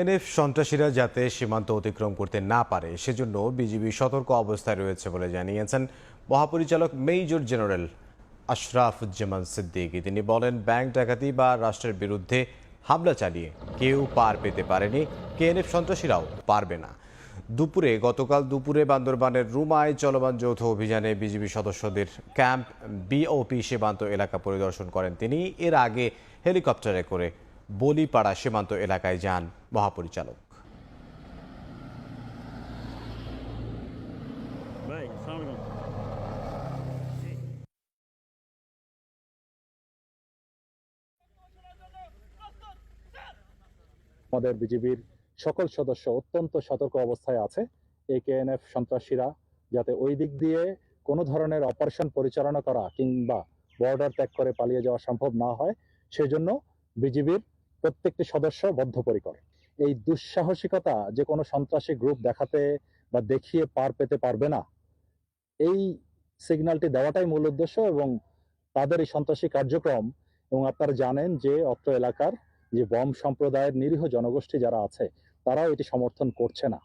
NF সন্ত্রাসীরা যাতে সীমান্ত অতিক্রম করতে না পারে, সেজন্য বিজিবি সতর্ক অবস্থায় রয়েছে বলে জানিয়েছেন মহাপরিচালক মেজর জেনারেল আশরাফুজ্জামান সিদ্দিকী। তিনি বলেন, ব্যাংক ডাকাতি বা রাষ্ট্রের বিরুদ্ধে হামলা চালিয়ে কেউ পার পেতে পারেনি, কেএনএফ সন্ত্রাসীরাও পারবে না। দুপুরে, গতকাল দুপুরে বান্দরবানের রুমায় চলমান যৌথ অভিযানে বিজিবি সদস্যদের ক্যাম্প, বিওপি সীমান্ত এলাকা পরিদর্শন করেন তিনি। এর আগে হেলিকপ্টারে করে বলিপাড়া সীমান্ত এলাকায় যান মহাপরিচালক। আমাদের বিজিবির সকল সদস্য অত্যন্ত সতর্ক অবস্থায় আছে। এই কেএনএফ সন্ত্রাসীরা যাতে ওই দিক দিয়ে কোনো ধরনের অপারেশন পরিচালনা করা কিংবা বর্ডার ত্যাগ করে পালিয়ে যাওয়া সম্ভব না হয় সেজন্য বিজিবির প্রত্যেকটি সদস্য বদ্ধপরিকর। এই দুঃসাহসিকতা যে কোনো সন্ত্রাসী গ্রুপ দেখাতে বা দেখিয়ে পার পেতে পারবে না, এই সিগন্যালটি দেওয়াটাই মূল উদ্দেশ্য এবং তাদের এই সন্ত্রাসী কার্যক্রম এবং আপনারা জানেন যে অত্র এলাকার যে বম সম্প্রদায়ের নিরীহ জনগোষ্ঠী যারা আছে, তারাও এটি সমর্থন করছে না।